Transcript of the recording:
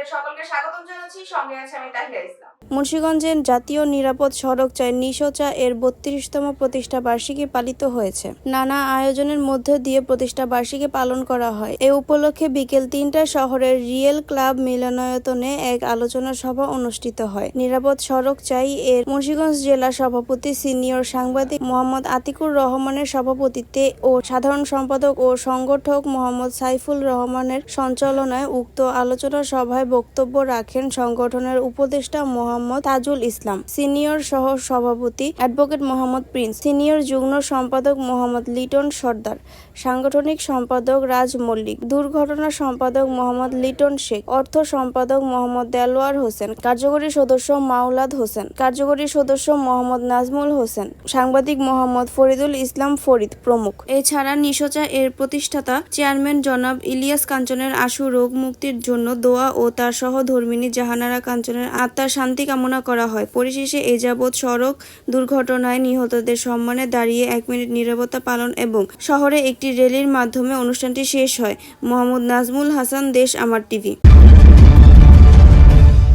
আপনাদের সকলকে স্বাগতম জানাচ্ছি। সঙ্গে আছে আমি তাহিরা ইসলাম। মুন্সিগঞ্জের জাতীয় নিরাপদ সড়ক চাই নিশোচা এর বত্রিশতম প্রতিষ্ঠা বার্ষিকী পালিত হয়েছে। নানা আয়োজনের মধ্য দিয়ে প্রতিষ্ঠা বার্ষিকী পালন করা হয়। এ উপলক্ষে বিকেল তিনটা শহরের রিয়েল ক্লাব মিলনায়তনে এক আলোচনা সভা অনুষ্ঠিত হয়। নিরাপদ সড়ক চাই এর মুন্সিগঞ্জ জেলা সভাপতি সিনিয়র সাংবাদিক মোহাম্মদ আতিকুর রহমানের সভাপতিত্বে ও সাধারণ সম্পাদক ও সংগঠক মোহাম্মদ সাইফুল রহমানের সঞ্চালনায় উক্ত আলোচনা সভায় বক্তব্য রাখেন সংগঠনের উপদেষ্টা মোহাম্মদ তাজুল ইসলাম, সিনিয়র সহ সভাপতি অ্যাডভোকেট মোহাম্মদ প্রিন্স, সিনিয়র যুগ্ম সম্পাদক মোহাম্মদ লিটন সর্দার, সাংগঠনিক সম্পাদক রাজ মল্লিক, দুর্ঘটনা সম্পাদক মোহাম্মদ লিটন শেখ, অর্থ সম্পাদক মোহাম্মদ দেলোয়ার হোসেন, কার্যকরী সদস্য মাওলাদ হোসেন, কার্যকরী সদস্য মোহাম্মদ নাজমুল হোসেন, সাংবাদিক মোহাম্মদ ফরিদুল ইসলাম ফরিদ প্রমুখ। এছাড়া নিশোচা এর প্রতিষ্ঠাতা চেয়ারম্যান জনাব ইলিয়াস কাঞ্চনের আশু রোগ মুক্তির জন্য দোয়া ও তার সহধর্মিনী জাহানারা কাঞ্চনের আত্মার শান্তি কামনা করা হয়। পরিশেষে এ যাবৎ সড়ক দুর্ঘটনায় নিহতদের সম্মানে দাঁড়িয়ে এক মিনিট নিরাপত্তা পালন এবং শহরে একটি র্যালির মাধ্যমে অনুষ্ঠানটি শেষ হয়। মোহাম্মদ নাজমুল হাসান, দেশ আমার টিভি।